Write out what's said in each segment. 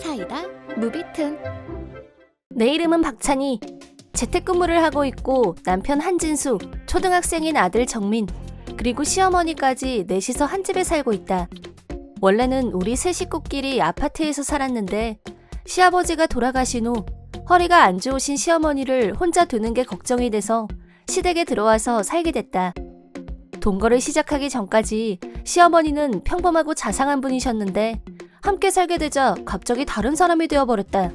사이다 무비튼 내 이름은 박찬희. 재택근무를 하고 있고 남편 한진수, 초등학생인 아들 정민, 그리고 시어머니까지 넷이서 한 집에 살고 있다. 원래는 우리 세 식구끼리 아파트에서 살았는데 시아버지가 돌아가신 후 허리가 안 좋으신 시어머니를 혼자 두는 게 걱정이 돼서 시댁에 들어와서 살게 됐다. 동거를 시작하기 전까지 시어머니는 평범하고 자상한 분이셨는데 함께 살게 되자 갑자기 다른 사람이 되어버렸다.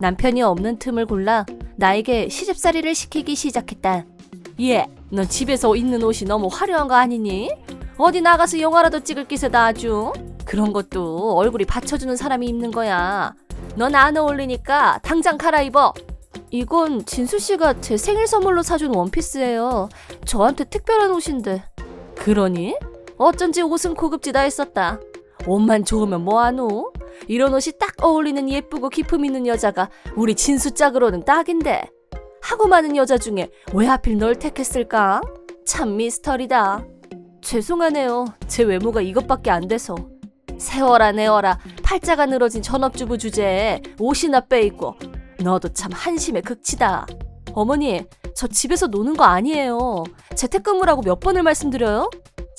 남편이 없는 틈을 골라 나에게 시집살이를 시키기 시작했다. 예, 넌 집에서 입는 옷이 너무 화려한 거 아니니? 어디 나가서 영화라도 찍을 기세다 아주. 그런 것도 얼굴이 받쳐주는 사람이 입는 거야. 넌 안 어울리니까 당장 갈아입어. 이건 진수 씨가 제 생일 선물로 사준 원피스예요. 저한테 특별한 옷인데. 그러니? 어쩐지 옷은 고급지다 했었다. 옷만 좋으면 뭐하노? 이런 옷이 딱 어울리는 예쁘고 기품 있는 여자가 우리 진수 짝으로는 딱인데. 하고 많은 여자 중에 왜 하필 널 택했을까? 참 미스터리다. 죄송하네요. 제 외모가 이것밖에 안 돼서. 세워라 내워라 팔자가 늘어진 전업주부 주제에 옷이나 빼입고 너도 참 한심의 극치다. 어머니, 저 집에서 노는 거 아니에요. 재택근무라고 몇 번을 말씀드려요?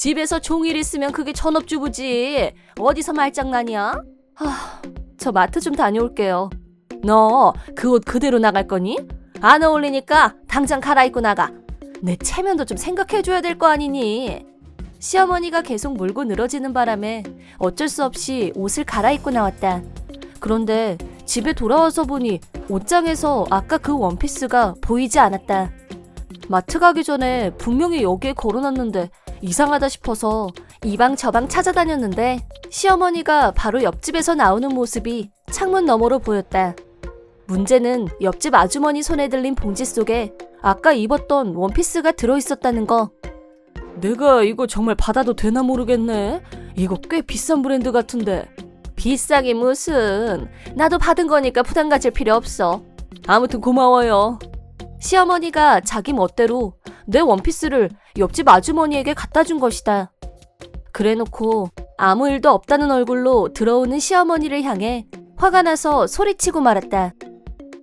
집에서 종일 있으면 그게 전업주부지. 어디서 말장난이야? 하, 저 마트 좀 다녀올게요. 너 그 옷 그대로 나갈 거니? 안 어울리니까 당장 갈아입고 나가. 내 체면도 좀 생각해줘야 될 거 아니니? 시어머니가 계속 물고 늘어지는 바람에 어쩔 수 없이 옷을 갈아입고 나왔다. 그런데 집에 돌아와서 보니 옷장에서 아까 그 원피스가 보이지 않았다. 마트 가기 전에 분명히 여기에 걸어놨는데 이상하다 싶어서 이방 저방 찾아다녔는데 시어머니가 바로 옆집에서 나오는 모습이 창문 너머로 보였다. 문제는 옆집 아주머니 손에 들린 봉지 속에 아까 입었던 원피스가 들어있었다는 거. 내가 이거 정말 받아도 되나 모르겠네. 이거 꽤 비싼 브랜드 같은데. 비싸기 무슨. 나도 받은 거니까 부담 가질 필요 없어. 아무튼 고마워요. 시어머니가 자기 멋대로 내 원피스를 옆집 아주머니에게 갖다 준 것이다. 그래놓고 아무 일도 없다는 얼굴로 들어오는 시어머니를 향해 화가 나서 소리치고 말았다.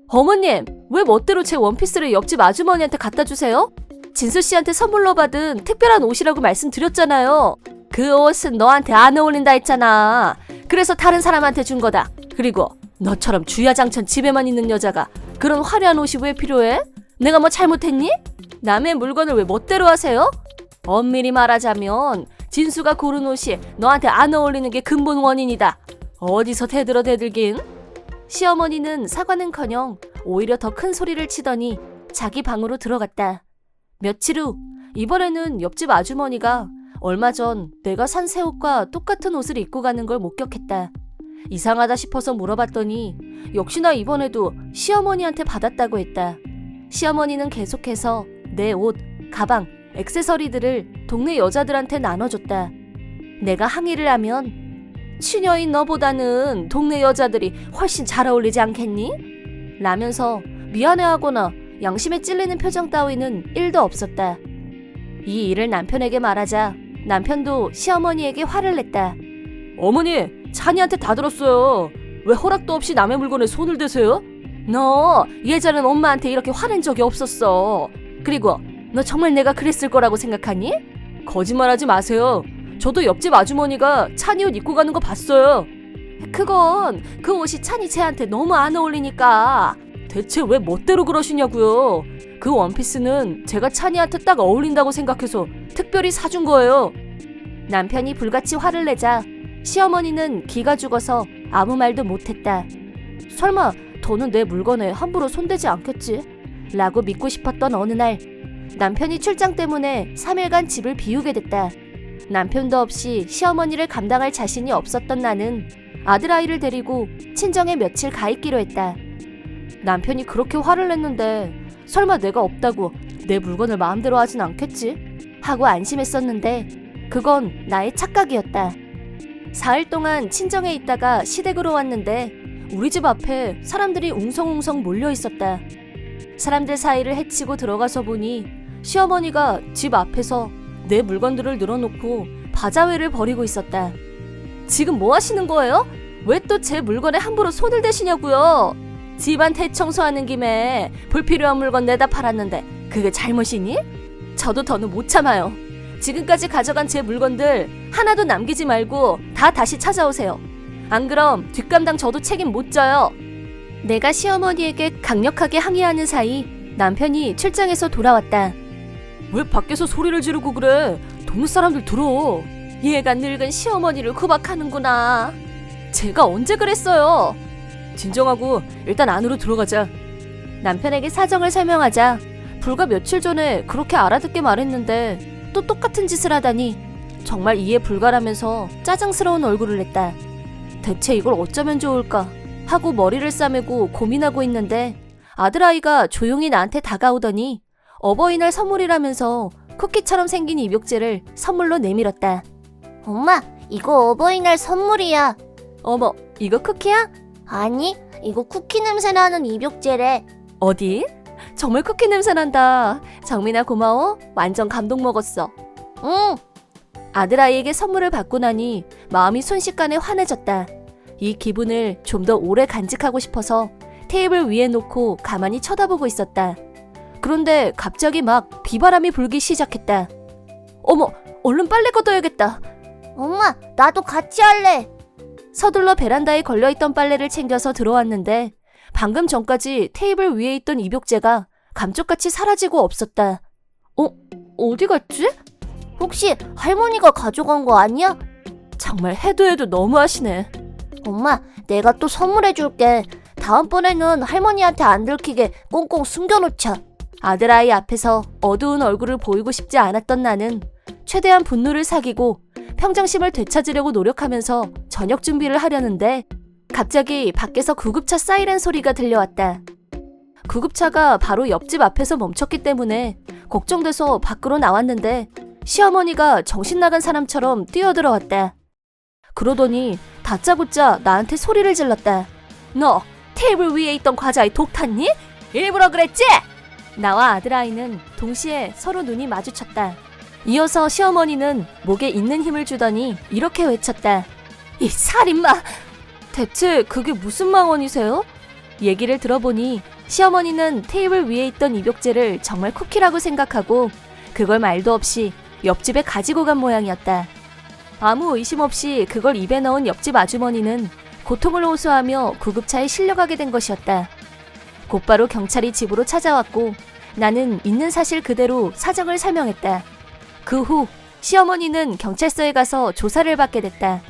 어머님, 왜 멋대로 제 원피스를 옆집 아주머니한테 갖다 주세요? 진수 씨한테 선물로 받은 특별한 옷이라고 말씀드렸잖아요. 그 옷은 너한테 안 어울린다 했잖아. 그래서 다른 사람한테 준 거다. 그리고 너처럼 주야장천 집에만 있는 여자가 그런 화려한 옷이 왜 필요해? 내가 뭐 잘못했니? 남의 물건을 왜 멋대로 하세요? 엄밀히 말하자면 진수가 고른 옷이 너한테 안 어울리는 게 근본 원인이다. 어디서 대들어 대들긴? 시어머니는 사과는커녕 오히려 더 큰 소리를 치더니 자기 방으로 들어갔다. 며칠 후 이번에는 옆집 아주머니가 얼마 전 내가 산 새 옷과 똑같은 옷을 입고 가는 걸 목격했다. 이상하다 싶어서 물어봤더니 역시나 이번에도 시어머니한테 받았다고 했다. 시어머니는 계속해서 내 옷, 가방, 액세서리들을 동네 여자들한테 나눠줬다. 내가 항의를 하면 취녀인 너보다는 동네 여자들이 훨씬 잘 어울리지 않겠니? 라면서 미안해하거나 양심에 찔리는 표정 따위는 1도 없었다. 이 일을 남편에게 말하자 남편도 시어머니에게 화를 냈다. 어머니, 찬이한테 다 들었어요. 왜 허락도 없이 남의 물건에 손을 대세요? 너 예전엔 엄마한테 이렇게 화낸 적이 없었어. 그리고 너 정말 내가 그랬을 거라고 생각하니? 거짓말하지 마세요. 저도 옆집 아주머니가 찬이 옷 입고 가는 거 봤어요. 그건 그 옷이 찬이 쟤한테 너무 안 어울리니까. 대체 왜 멋대로 그러시냐고요. 그 원피스는 제가 찬이한테 딱 어울린다고 생각해서 특별히 사준 거예요. 남편이 불같이 화를 내자 시어머니는 기가 죽어서 아무 말도 못했다. 설마 더는 내 물건에 함부로 손대지 않겠지? 라고 믿고 싶었던 어느 날 남편이 출장 때문에 3일간 집을 비우게 됐다. 남편도 없이 시어머니를 감당할 자신이 없었던 나는 아들 아이를 데리고 친정에 며칠 가 있기로 했다. 남편이 그렇게 화를 냈는데 설마 내가 없다고 내 물건을 마음대로 하진 않겠지? 하고 안심했었는데 그건 나의 착각이었다. 사흘 동안 친정에 있다가 시댁으로 왔는데 우리 집 앞에 사람들이 웅성웅성 몰려 있었다. 사람들 사이를 헤치고 들어가서 보니 시어머니가 집 앞에서 내 물건들을 늘어놓고 바자회를 벌이고 있었다. 지금 뭐 하시는 거예요? 왜 또 제 물건에 함부로 손을 대시냐고요? 집안 대청소하는 김에 불필요한 물건 내다 팔았는데 그게 잘못이니? 저도 더는 못 참아요. 지금까지 가져간 제 물건들 하나도 남기지 말고 다 다시 찾아오세요. 안 그럼 뒷감당 저도 책임 못 져요. 내가 시어머니에게 강력하게 항의하는 사이 남편이 출장에서 돌아왔다. 왜 밖에서 소리를 지르고 그래? 동네 사람들 들어. 얘가 늙은 시어머니를 구박하는구나. 제가 언제 그랬어요? 진정하고 일단 안으로 들어가자. 남편에게 사정을 설명하자 불과 며칠 전에 그렇게 알아듣게 말했는데 또 똑같은 짓을 하다니 정말 이해 불가라면서 짜증스러운 얼굴을 냈다. 대체 이걸 어쩌면 좋을까 하고 머리를 싸매고 고민하고 있는데 아들아이가 조용히 나한테 다가오더니 어버이날 선물이라면서 쿠키처럼 생긴 입욕제를 선물로 내밀었다. 엄마, 이거 어버이날 선물이야. 어머, 이거 쿠키야? 아니, 이거 쿠키 냄새 나는 입욕제래. 어디? 정말 쿠키 냄새 난다. 정민아 고마워. 완전 감동 먹었어. 응, 아들아이에게 선물을 받고 나니 마음이 순식간에 환해졌다. 이 기분을 좀 더 오래 간직하고 싶어서 테이블 위에 놓고 가만히 쳐다보고 있었다. 그런데 갑자기 막 비바람이 불기 시작했다. 어머, 얼른 빨래 걷어야겠다. 엄마, 나도 같이 할래. 서둘러 베란다에 걸려있던 빨래를 챙겨서 들어왔는데 방금 전까지 테이블 위에 있던 입욕제가 감쪽같이 사라지고 없었다. 어? 어디 갔지? 혹시 할머니가 가져간 거 아니야? 정말 해도 해도 너무하시네. 엄마, 내가 또 선물해줄게. 다음번에는 할머니한테 안 들키게 꽁꽁 숨겨놓자. 아들아이 앞에서 어두운 얼굴을 보이고 싶지 않았던 나는 최대한 분노를 사귀고 평정심을 되찾으려고 노력하면서 저녁 준비를 하려는데 갑자기 밖에서 구급차 사이렌 소리가 들려왔다. 구급차가 바로 옆집 앞에서 멈췄기 때문에 걱정돼서 밖으로 나왔는데 시어머니가 정신 나간 사람처럼 뛰어들어왔다. 그러더니 다짜고짜 나한테 소리를 질렀다. 너 테이블 위에 있던 과자에 독 탔니? 일부러 그랬지? 나와 아들아이는 동시에 서로 눈이 마주쳤다. 이어서 시어머니는 목에 있는 힘을 주더니 이렇게 외쳤다. 이 살인마! 대체 그게 무슨 망언이세요? 얘기를 들어보니 시어머니는 테이블 위에 있던 입욕제를 정말 쿠키라고 생각하고 그걸 말도 없이 옆집에 가지고 간 모양이었다. 아무 의심 없이 그걸 입에 넣은 옆집 아주머니는 고통을 호소하며 구급차에 실려가게 된 것이었다. 곧바로 경찰이 집으로 찾아왔고 나는 있는 사실 그대로 사정을 설명했다. 그 후 시어머니는 경찰서에 가서 조사를 받게 됐다.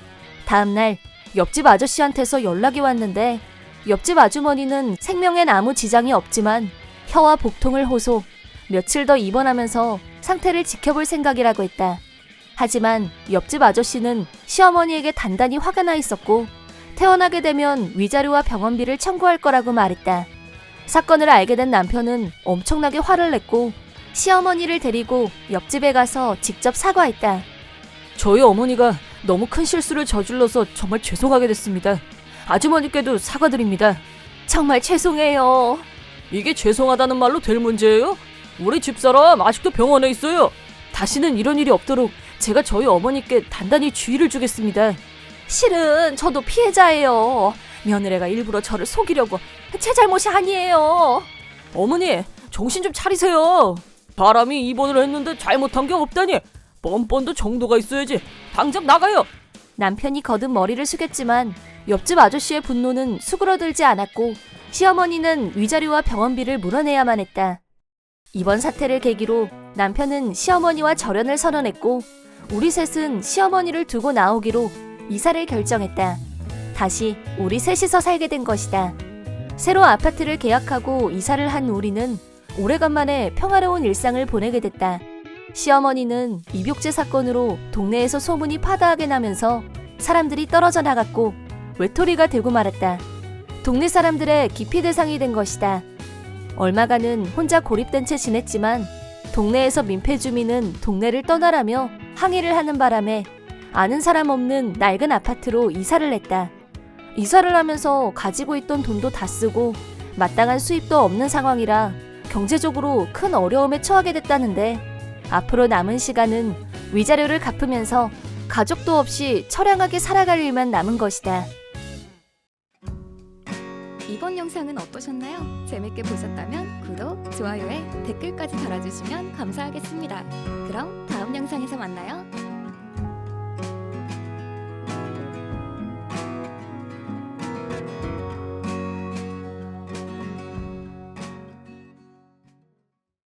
다음날 옆집 아저씨한테서 연락이 왔는데 옆집 아주머니는 생명엔 아무 지장이 없지만 혀와 복통을 호소, 며칠 더 입원하면서 상태를 지켜볼 생각이라고 했다. 하지만 옆집 아저씨는 시어머니에게 단단히 화가 나 있었고 태어나게 되면 위자료와 병원비를 청구할 거라고 말했다. 사건을 알게 된 남편은 엄청나게 화를 냈고 시어머니를 데리고 옆집에 가서 직접 사과했다. 저희 어머니가 너무 큰 실수를 저질러서 정말 죄송하게 됐습니다. 아주머니께도 사과드립니다. 정말 죄송해요. 이게 죄송하다는 말로 될 문제예요? 우리 집사람 아직도 병원에 있어요. 다시는 이런 일이 없도록 제가 저희 어머니께 단단히 주의를 주겠습니다. 실은 저도 피해자예요. 며느리가 일부러 저를 속이려고 제 잘못이 아니에요. 어머니, 정신 좀 차리세요. 사람이 입원을 했는데 잘못한 게 없다니. 뻔뻔도 정도가 있어야지. 당장 나가요. 남편이 거듭 머리를 숙였지만 옆집 아저씨의 분노는 수그러들지 않았고 시어머니는 위자료와 병원비를 물어내야만 했다. 이번 사태를 계기로 남편은 시어머니와 절연을 선언했고 우리 셋은 시어머니를 두고 나오기로 이사를 결정했다. 다시 우리 셋이서 살게 된 것이다. 새로 아파트를 계약하고 이사를 한 우리는 오래간만에 평화로운 일상을 보내게 됐다. 시어머니는 입욕제 사건으로 동네에서 소문이 파다하게 나면서 사람들이 떨어져 나갔고 외톨이가 되고 말았다. 동네 사람들의 기피 대상이 된 것이다. 얼마간은 혼자 고립된 채 지냈지만 동네에서 민폐 주민은 동네를 떠나라며 항의를 하는 바람에 아는 사람 없는 낡은 아파트로 이사를 했다. 이사를 하면서 가지고 있던 돈도 다 쓰고 마땅한 수입도 없는 상황이라 경제적으로 큰 어려움에 처하게 됐다는데 앞으로 남은 시간은 위자료를 갚으면서 가족도 없이 처량하게 살아갈 일만 남은 것이다. 이번 영상은 어떠셨나요? 재밌게 보셨다면 구독, 좋아요에 댓글까지 달아주시면 감사하겠습니다. 그럼 다음 영상에서 만나요.